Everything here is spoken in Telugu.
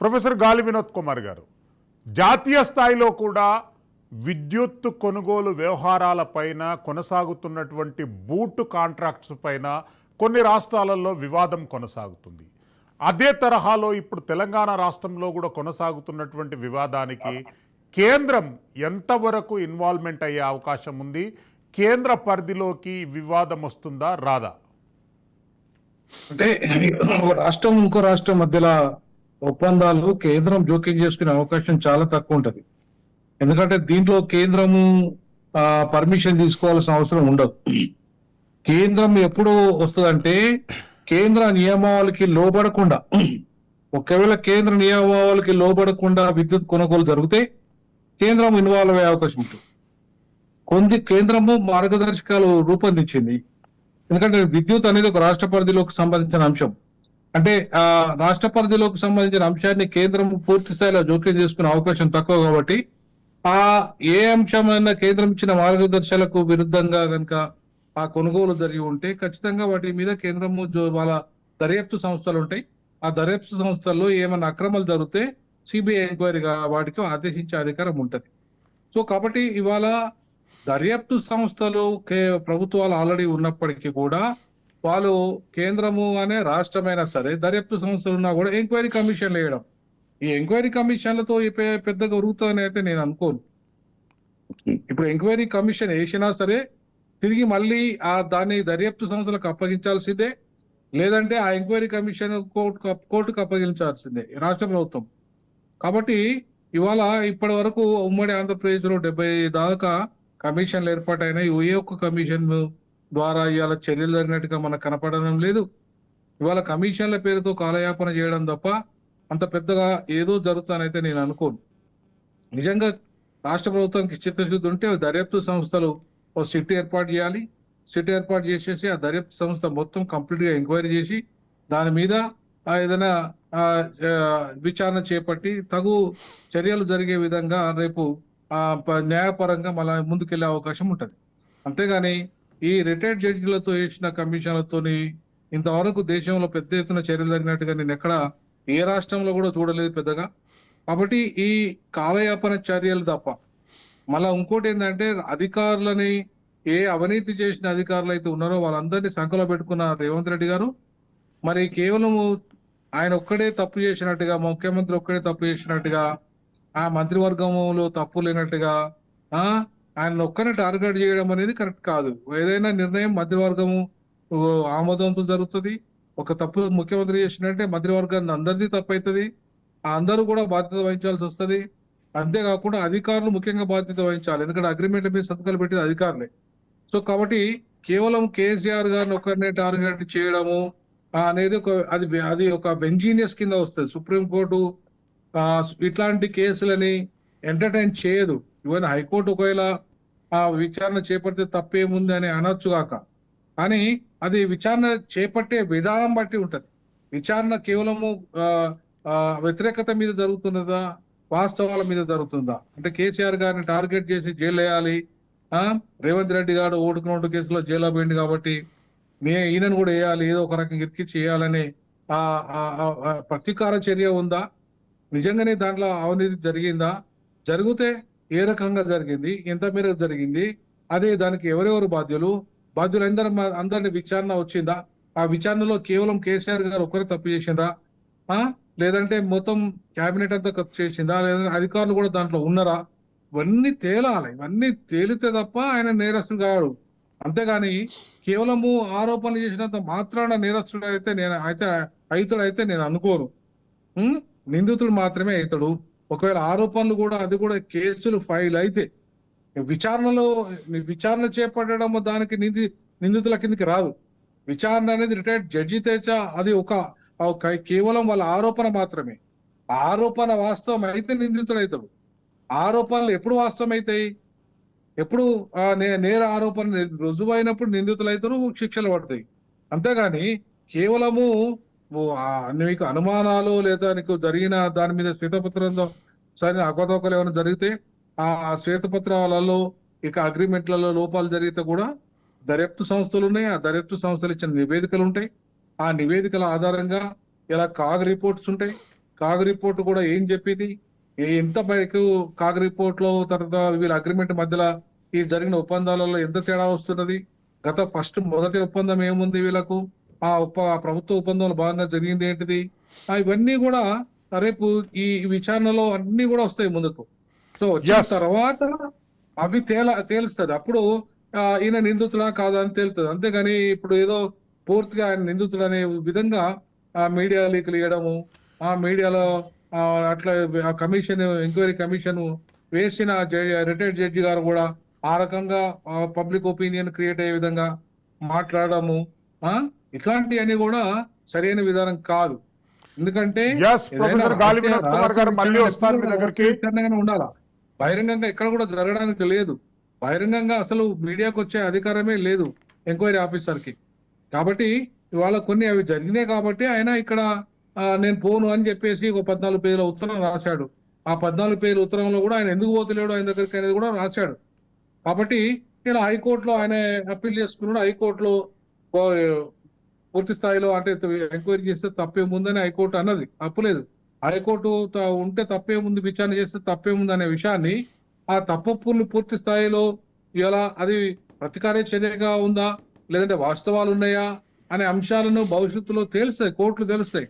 ప్రొఫెసర్ గాలి వినోద్ కుమార్ గారు జాతీయ స్థాయిలో కూడా విద్యుత్ కొనుగోలు వ్యవహారాలపైన కొనసాగుతున్నటువంటి బూటు కాంట్రాక్ట్స్ పైన కొన్ని రాష్ట్రాలలో వివాదం కొనసాగుతుంది. అదే తరహాలో ఇప్పుడు తెలంగాణ రాష్ట్రంలో కూడా కొనసాగుతున్నటువంటి వివాదానికి కేంద్రం ఎంతవరకు ఇన్వాల్వ్మెంట్ అయ్యే అవకాశం ఉంది? కేంద్ర పరిధిలోకి వివాదం వస్తుందా? రాదా? అంటే రాష్ట్రం ఇంకో రాష్ట్రం మధ్యలో ఒప్పందాలు కేంద్రం జోక్యం చేసుకునే అవకాశం చాలా తక్కువ ఉంటది. ఎందుకంటే దీంట్లో కేంద్రము పర్మిషన్ తీసుకోవాల్సిన అవసరం ఉండదు. కేంద్రం ఎప్పుడు వస్తుందంటే కేంద్ర నియమావళికి లోబడకుండా ఒకవేళ కేంద్ర నియమావళికి లోబడకుండా విద్యుత్ కొనుగోలు జరిగితే కేంద్రం ఇన్వాల్వ్ అయ్యే అవకాశం ఉంటుంది. కొంది కేంద్రము మార్గదర్శకాలు రూపొందించింది. ఎందుకంటే విద్యుత్ అనేది ఒక రాష్ట్ర పరిధిలోకి సంబంధించిన అంశం. అంటే ఆ రాష్ట్ర పరిధిలోకి సంబంధించిన అంశాన్ని కేంద్రం పూర్తి స్థాయిలో జోక్యం చేసుకునే అవకాశం తక్కువ కాబట్టి ఆ ఏ అంశమైనా కేంద్రం ఇచ్చిన మార్గదర్శకాలకు విరుద్ధంగా కనుక ఆ కొనుగోలు జరిగి ఉంటే ఖచ్చితంగా వాటి మీద కేంద్రము వాళ్ళ దర్యాప్తు సంస్థలు ఉంటాయి. ఆ దర్యాప్తు సంస్థల్లో ఏమైనా అక్రమాలు జరిగితే సిబిఐ ఎంక్వైరీగా వాటికి ఆదేశించే అధికారం ఉంటుంది. సో కాబట్టి ఇవాళ దర్యాప్తు సంస్థలు కే- ప్రభుత్వాలు ఆల్రెడీ ఉన్నప్పటికీ కూడా వాళ్ళు కేంద్రము అనే రాష్ట్రమైనా సరే దర్యాప్తు సంస్థలు ఉన్నా కూడా ఎంక్వైరీ కమిషన్లు వేయడం. ఈ ఎంక్వైరీ కమిషన్లతో పెద్దగా ఉరుగుతుందని అయితే నేను అనుకోను. ఇప్పుడు ఎంక్వైరీ కమిషన్ వేసినా సరే తిరిగి మళ్ళీ ఆ దాన్ని దర్యాప్తు సంస్థలకు అప్పగించాల్సిందే లేదంటే ఆ ఎంక్వైరీ కమిషన్ కోర్టు కోర్టుకు అప్పగించాల్సిందే రాష్ట్ర ప్రభుత్వం. కాబట్టి ఇవాళ ఇప్పటి వరకు ఉమ్మడి ఆంధ్రప్రదేశ్లో డెబ్బై దాకా కమిషన్లు ఏర్పాటైనాయి. ఏ ఒక్క కమిషన్ ద్వారా ఇవాళ చర్యలు జరిగినట్టుగా మనకు కనపడడం లేదు. ఇవాళ కమిషన్ల పేరుతో కాలయాపన చేయడం తప్ప అంత పెద్దగా ఏదో జరుగుతానైతే నేను అనుకోను. నిజంగా రాష్ట్ర ప్రభుత్వానికి చిత్తశుద్ధి ఉంటే దర్యాప్తు సంస్థలు ఓ సిట్ ఏర్పాటు చేయాలి. సిట్ ఏర్పాటు చేసేసి ఆ దర్యాప్తు సంస్థ మొత్తం కంప్లీట్గా ఎంక్వైరీ చేసి దాని మీద ఆ ఏదైనా విచారణ చేపట్టి తగు చర్యలు జరిగే విధంగా రేపు ఆ ప- న్యాయపరంగా మళ్ళీ ముందుకెళ్ళే అవకాశం ఉంటుంది. అంతేగాని ఈ రిటైర్డ్ జడ్జిలతో వేసిన కమిషన్లతోని ఇంతవరకు దేశంలో పెద్ద ఎత్తున చర్యలు జరిగినట్టుగా నేను ఎక్కడ ఏ రాష్ట్రంలో కూడా చూడలేదు పెద్దగా. కాబట్టి ఈ కాలయాపన చర్యలు తప్ప మళ్ళా ఇంకోటి ఏంటంటే అధికారులని ఏ అవినీతి చేసిన అధికారులు అయితే ఉన్నారో వాళ్ళందరినీ సంఖలో పెట్టుకున్న రేవంత్ రెడ్డి గారు మరి కేవలము ఆయన ఒక్కడే తప్పు చేసినట్టుగా ముఖ్యమంత్రి ఒక్కడే తప్పు చేసినట్టుగా ఆ మంత్రివర్గంలో తప్పు లేనట్టుగా ఆ ఆయన ఒక్కనే టార్గెట్ చేయడం అనేది కరెక్ట్ కాదు. ఏదైనా నిర్ణయం మధ్యవర్గము ఆమోదంతో జరుగుతుంది. ఒక తప్పు ముఖ్యమంత్రి చేసినట్టే మంత్రివర్గాన్ని అందరిది తప్పు అవుతుంది ఆ అందరూ కూడా బాధ్యత వహించాల్సి వస్తుంది. అంతేకాకుండా అధికారులు ముఖ్యంగా బాధ్యత వహించాలి. ఎందుకంటే అగ్రిమెంట్ మీద సంతకాలు పెట్టేది అధికారులే. సో కాబట్టి కేవలం కేసీఆర్ గారిని ఒకరినే టార్గెట్ చేయడము అనేది ఒక అది అది ఒక బెంజీనియస్ కింద వస్తుంది. సుప్రీంకోర్టు ఇట్లాంటి కేసులని ఎంటర్టైన్ చేయదు. ఈవెన్ హైకోర్టు ఒకవేళ ఆ విచారణ చేపడితే తప్పేముంది అని అనొచ్చు కాక కానీ అది విచారణ చేపట్టే విధానం బట్టి ఉంటది. విచారణ కేవలము వ్యతిరేకత మీద జరుగుతున్నదా? వాస్తవాల మీద జరుగుతుందా? అంటే కేసీఆర్ గారిని టార్గెట్ చేసి జైలు వేయాలి రేవంత్ రెడ్డి గారు ఓటుకు నోటు కేసులో జైల్లో పోయింది కాబట్టి నే ఈయనను కూడా వేయాలి ఏదో ఒక రకంగా ఇరికిచ్చి చేయాలని ఆ ప్రతీకార చర్య ఉందా? నిజంగానే దాంట్లో అవినీతి జరిగిందా? జరిగితే ఏ రకంగా జరిగింది ఎంత మేరకు జరిగింది అదే దానికి ఎవరెవరు బాధ్యులు బాధ్యులు అందరి అందరిని విచారణ వచ్చిందా? ఆ విచారణలో కేవలం కేసీఆర్ గారు ఒక్కరే తప్పు చేసిండ్రా? ఆ? లేదంటే మొత్తం క్యాబినెట్ అంతా తప్పు చేసిందా? లేదంటే అధికారులు కూడా దాంట్లో ఉన్నారా? ఇవన్నీ తేలాలి ఇవన్నీ తేలితే తప్ప ఆయన నేరస్తుడు కాడు. అంతేగాని కేవలము ఆరోపణలు చేసినంత మాత్రాన నేరస్తుడు అయితే నేను అయితే అవుతాడు అయితే నేను అనుకోను. నిందితుడు మాత్రమే అవుతాడు ఒకవేళ ఆరోపణలు కూడా అది కూడా కేసులు ఫైల్ అయితే విచారణలో విచారణ చేపట్టడం దానికి నింది నిందితుల కిందకి రాదు. విచారణ అనేది రిటైర్డ్ జడ్జి తేచ అది ఒక ఒక కేవలం వాళ్ళ ఆరోపణ మాత్రమే. ఆరోపణ వాస్తవం అయితే నిందితుడు అవుతాడు ఆరోపణలు ఎప్పుడు వాస్తవం అవుతాయి ఎప్పుడు నే- నేర ఆరోపణ రుజువైనప్పుడు నిందితులు అవుతారు శిక్షలు పడతాయి. అంతేగాని కేవలము ఓ మీకు అనుమానాలు లేదా నీకు జరిగిన దాని మీద శ్వేతపత్రంతో సరైన అవకతవకలు ఏమైనా జరిగితే ఆ శ్వేతపత్రాలలో ఇక అగ్రిమెంట్లలో లోపాలు జరిగితే కూడా దర్యాప్తు సంస్థలు ఉన్నాయి. ఆ దర్యాప్తు సంస్థలు ఇచ్చిన నివేదికలు ఉంటాయి. ఆ నివేదికల ఆధారంగా ఇలా కాగ్ రిపోర్ట్స్ ఉంటాయి. కాగ్ రిపోర్ట్ కూడా ఏం చెప్పింది? ఎంత పైకు కాగ్ రిపోర్ట్లో తర్వాత వీళ్ళ అగ్రిమెంట్ మధ్యలో ఈ జరిగిన ఒప్పందాలలో ఎంత తేడా వస్తున్నది? గత ఫస్ట్ మొదటి ఒప్పందం ఏముంది వీళ్ళకు? ఆ ఆ ప్రభుత్వ ఒప్పందంలో భాగంగా జరిగింది ఏంటిది? ఇవన్నీ కూడా రేపు ఈ విచారణలో అన్ని కూడా వస్తాయి ముందుకు. సో వచ్చిన. తర్వాత అవి తేల తేలుస్తుంది. అప్పుడు ఈయన నిందితుడా కాదా అని తేలుతుంది. అంతేగాని ఇప్పుడు ఏదో పూర్తిగా ఆయన నిందితుడు అనే విధంగా ఆ మీడియా లీకులు ఇవ్వడము ఆ మీడియాలో అట్లా ఆ కమిషన్ ఎంక్వైరీ కమిషన్ వేసిన రిటైర్డ్ జడ్జి గారు కూడా ఆ రకంగా పబ్లిక్ ఒపీనియన్ క్రియేట్ అయ్యే విధంగా మాట్లాడము ఆ? ఇట్లాంటివన్నీ కూడా సరైన విధానం కాదు. ఎందుకంటే ఉండాలా? బహిరంగంగా ఎక్కడ కూడా జరగడానికి లేదు బహిరంగంగా అసలు మీడియాకు వచ్చే అధికారమే లేదు ఎంక్వైరీ ఆఫీసర్కి కాబట్టి ఇవాళ కొన్ని అవి జరిగినాయి కాబట్టి ఆయన ఇక్కడ నేను పోను అని చెప్పేసి ఒక పద్నాలుగు పేజీల ఉత్తరం రాశాడు. ఆ పద్నాలుగు పేజీల ఉత్తరంలో కూడా ఆయన ఎందుకు పోతలేడు ఆయన దగ్గరికి అనేది కూడా రాశాడు. కాబట్టి ఇలా హైకోర్టులో ఆయన అప్పీల్ చేసుకున్నాడు. హైకోర్టులో పూర్తి స్థాయిలో అంటే ఎంక్వైరీ చేస్తే తప్పేముందని హైకోర్టు అన్నది. తప్పులేదు హైకోర్టు ఉంటే తప్పేముంది విచారణ చేస్తే తప్పేముంది అనే విషయాన్ని ఆ తప్పుని పూర్తి స్థాయిలో ఇలా అది ప్రతికార చర్యగా ఉందా? లేదంటే వాస్తవాలు ఉన్నాయా? అనే అంశాలను భవిష్యత్తులో తేలుస్తాయి కోర్టులు తెలుస్తాయి.